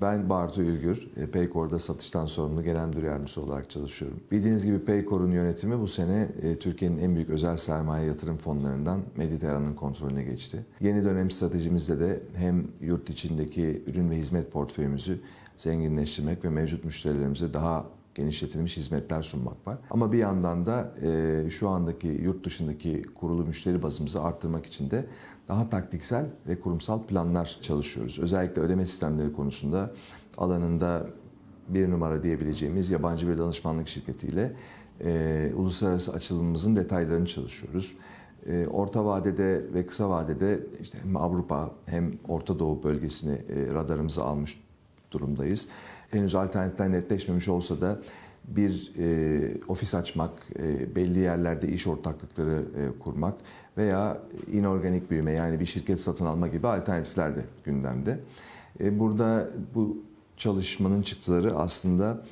Ben Bartu Ülgür, e, Paycor'da satıştan sorumlu genel müdür yardımcısı olarak çalışıyorum. Bildiğiniz gibi Paycor'un yönetimi bu sene e, Türkiye'nin en büyük özel sermaye yatırım fonlarından Mediterrane'ın kontrolüne geçti. Yeni dönem stratejimizde de hem yurt içindeki ürün ve hizmet portföyümüzü zenginleştirmek ve mevcut müşterilerimize daha genişletilmiş hizmetler sunmak var. Ama bir yandan da e, şu andaki yurt dışındaki kurulu müşteri bazımızı arttırmak için de daha taktiksel ve kurumsal planlar çalışıyoruz. Özellikle ödeme sistemleri konusunda alanında bir numara diyebileceğimiz yabancı bir danışmanlık şirketiyle e, uluslararası açılımımızın detaylarını çalışıyoruz. E, orta vadede ve kısa vadede işte hem Avrupa hem Orta Doğu bölgesini e, radarımıza almış durumdayız. Henüz alternatifler netleşmemiş olsa da bir e, ofis açmak, e, belli yerlerde iş ortaklıkları e, kurmak veya inorganik büyüme yani bir şirket satın alma gibi alternatifler de gündemde. E, burada bu çalışmanın çıktıları aslında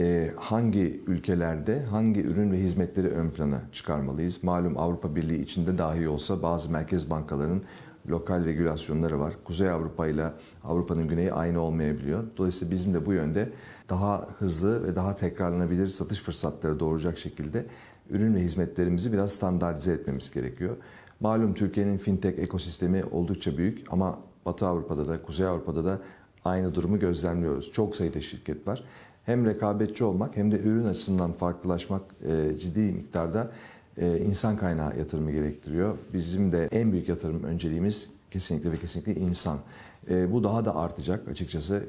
e, hangi ülkelerde hangi ürün ve hizmetleri ön plana çıkarmalıyız? Malum Avrupa Birliği içinde dahi olsa bazı merkez bankalarının lokal regülasyonları var. Kuzey Avrupa ile Avrupa'nın güneyi aynı olmayabiliyor. Dolayısıyla bizim de bu yönde daha hızlı ve daha tekrarlanabilir satış fırsatları doğuracak şekilde ürün ve hizmetlerimizi biraz standartize etmemiz gerekiyor. Malum Türkiye'nin fintech ekosistemi oldukça büyük ama Batı Avrupa'da da Kuzey Avrupa'da da aynı durumu gözlemliyoruz. Çok sayıda şirket var. Hem rekabetçi olmak hem de ürün açısından farklılaşmak e, ciddi miktarda insan kaynağı yatırımı gerektiriyor. Bizim de en büyük yatırım önceliğimiz kesinlikle ve kesinlikle insan. E, bu daha da artacak açıkçası.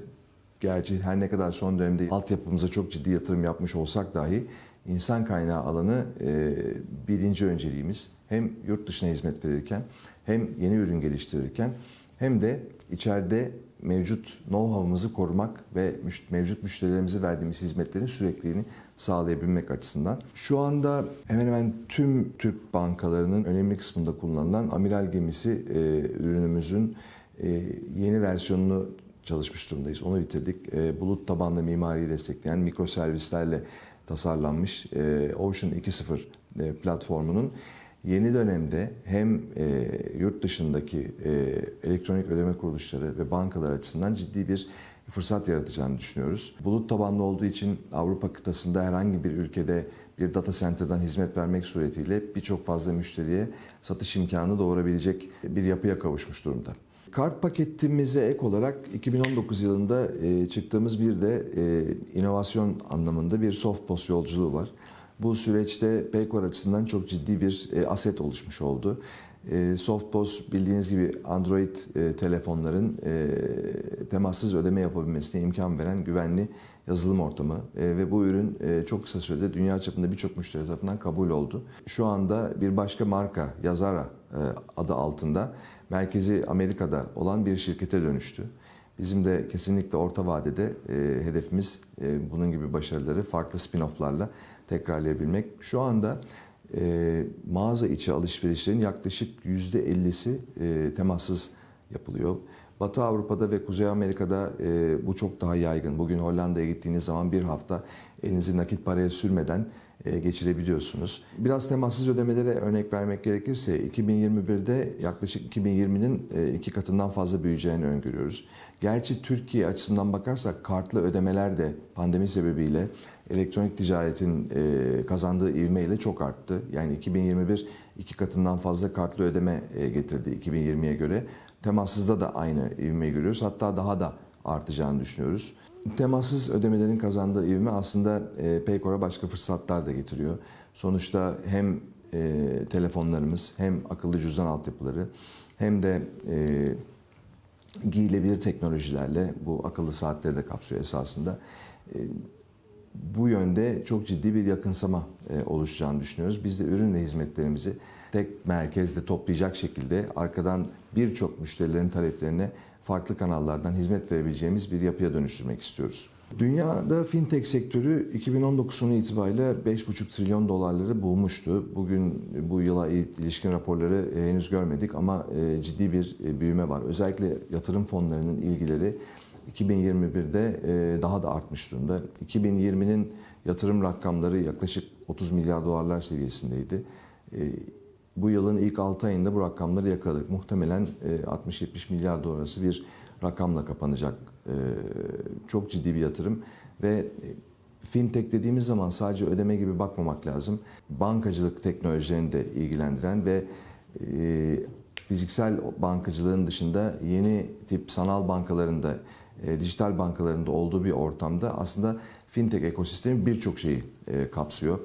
Gerçi her ne kadar son dönemde altyapımıza çok ciddi yatırım yapmış olsak dahi insan kaynağı alanı e, birinci önceliğimiz. Hem yurt dışına hizmet verirken hem yeni ürün geliştirirken hem de içeride mevcut know-how'ımızı korumak ve mevcut müşterilerimize verdiğimiz hizmetlerin sürekliliğini sağlayabilmek açısından. Şu anda hemen hemen tüm Türk bankalarının önemli kısmında kullanılan amiral gemisi e, ürünümüzün e, yeni versiyonunu çalışmış durumdayız. Onu bitirdik. E, bulut tabanlı mimariyi destekleyen mikroservislerle tasarlanmış e, Ocean 2.0 e, platformunun yeni dönemde hem e, yurt dışındaki e, elektronik ödeme kuruluşları ve bankalar açısından ciddi bir fırsat yaratacağını düşünüyoruz. Bulut tabanlı olduğu için Avrupa kıtasında herhangi bir ülkede bir data center'dan hizmet vermek suretiyle birçok fazla müşteriye satış imkanı doğurabilecek bir yapıya kavuşmuş durumda. Kart paketimize ek olarak 2019 yılında e, çıktığımız bir de e, inovasyon anlamında bir soft post yolculuğu var. Bu süreçte Paycor açısından çok ciddi bir e, aset oluşmuş oldu. E, Softpos bildiğiniz gibi Android e, telefonların temassız ödeme yapabilmesine imkan veren güvenli yazılım ortamı ve bu ürün çok kısa sürede dünya çapında birçok müşteri tarafından kabul oldu. Şu anda bir başka marka Yazara adı altında merkezi Amerika'da olan bir şirkete dönüştü. Bizim de kesinlikle orta vadede e, hedefimiz e, bunun gibi başarıları farklı spin-off'larla tekrarlayabilmek. Şu anda e, mağaza içi alışverişlerin yaklaşık %50'si e, temassız yapılıyor. Batı Avrupa'da ve Kuzey Amerika'da e, bu çok daha yaygın. Bugün Hollanda'ya gittiğiniz zaman bir hafta elinizi nakit paraya sürmeden geçirebiliyorsunuz. Biraz temassız ödemelere örnek vermek gerekirse 2021'de yaklaşık 2020'nin e, iki katından fazla büyüyeceğini öngörüyoruz. Gerçi Türkiye açısından bakarsak kartlı ödemeler de pandemi sebebiyle elektronik ticaretin e, kazandığı ivmeyle çok arttı. Yani 2021 iki katından fazla kartlı ödeme getirdi 2020'ye göre. Temassızda da aynı ivmeyi görüyoruz. Hatta daha da artacağını düşünüyoruz. Temassız ödemelerin kazandığı ivme aslında e, Paycor'a başka fırsatlar da getiriyor. Sonuçta hem e, telefonlarımız hem akıllı cüzdan altyapıları hem de e, giyilebilir teknolojilerle bu akıllı saatleri de kapsıyor esasında. E, bu yönde çok ciddi bir yakınsama e, oluşacağını düşünüyoruz. Biz de ürün ve hizmetlerimizi tek merkezde toplayacak şekilde arkadan birçok müşterilerin taleplerine farklı kanallardan hizmet verebileceğimiz bir yapıya dönüştürmek istiyoruz. Dünyada fintech sektörü 2019 sonu itibariyle 5,5 trilyon dolarları bulmuştu. Bugün bu yıla ilişkin raporları e, henüz görmedik ama e, ciddi bir e, büyüme var. Özellikle yatırım fonlarının ilgileri 2021'de daha da artmış durumda. 2020'nin yatırım rakamları yaklaşık 30 milyar dolarlar seviyesindeydi. Bu yılın ilk 6 ayında bu rakamları yakaladık. Muhtemelen e, 60-70 milyar dolar arası bir rakamla kapanacak. E, çok ciddi bir yatırım ve e, fintech dediğimiz zaman sadece ödeme gibi bakmamak lazım. Bankacılık teknolojilerini de ilgilendiren ve e, fiziksel bankacılığın dışında yeni tip sanal bankalarında, e, dijital bankalarında olduğu bir ortamda aslında fintech ekosistemi birçok şeyi e, kapsıyor.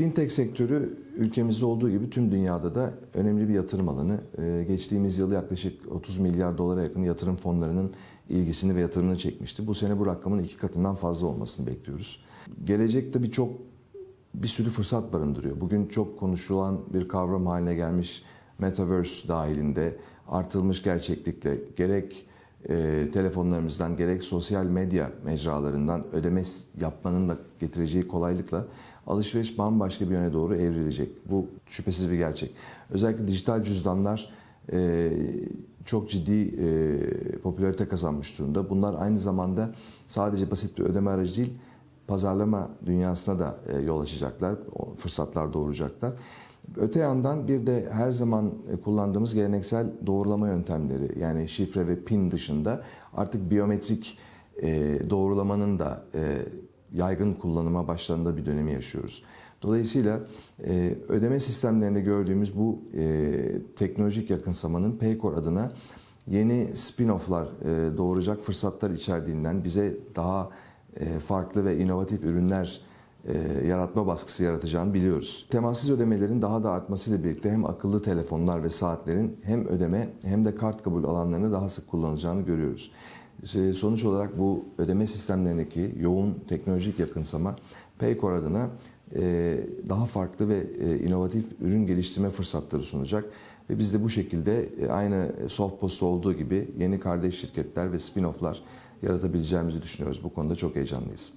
Fintech sektörü ülkemizde olduğu gibi tüm dünyada da önemli bir yatırım alanı. E, geçtiğimiz yıl yaklaşık 30 milyar dolara yakın yatırım fonlarının ilgisini ve yatırımını çekmişti. Bu sene bu rakamın iki katından fazla olmasını bekliyoruz. Gelecekte birçok bir sürü fırsat barındırıyor. Bugün çok konuşulan bir kavram haline gelmiş Metaverse dahilinde artılmış gerçeklikle gerek e, telefonlarımızdan gerek sosyal medya mecralarından ödeme yapmanın da getireceği kolaylıkla alışveriş bambaşka bir yöne doğru evrilecek. Bu şüphesiz bir gerçek. Özellikle dijital cüzdanlar e, çok ciddi e, popülarite kazanmış durumda. Bunlar aynı zamanda sadece basit bir ödeme aracı değil, pazarlama dünyasına da e, yol açacaklar, fırsatlar doğuracaklar. Öte yandan bir de her zaman e, kullandığımız geleneksel doğrulama yöntemleri yani şifre ve pin dışında artık biyometrik e, doğrulamanın da e, yaygın kullanıma başlandığı bir dönemi yaşıyoruz. Dolayısıyla e, ödeme sistemlerinde gördüğümüz bu e, teknolojik yakınsamanın Paycor adına yeni spin-off'lar e, doğuracak fırsatlar içerdiğinden bize daha e, farklı ve inovatif ürünler e, yaratma baskısı yaratacağını biliyoruz. Temassız ödemelerin daha da artmasıyla birlikte hem akıllı telefonlar ve saatlerin hem ödeme hem de kart kabul alanlarını daha sık kullanılacağını görüyoruz. E, Sonuç olarak bu ödeme sistemlerindeki yoğun teknolojik yakınsama Paycor adına e, daha farklı ve e, inovatif ürün geliştirme fırsatları sunacak. Ve biz de bu şekilde e, aynı Softpost'ta olduğu gibi yeni kardeş şirketler ve spin-off'lar yaratabileceğimizi düşünüyoruz. Bu konuda çok heyecanlıyız.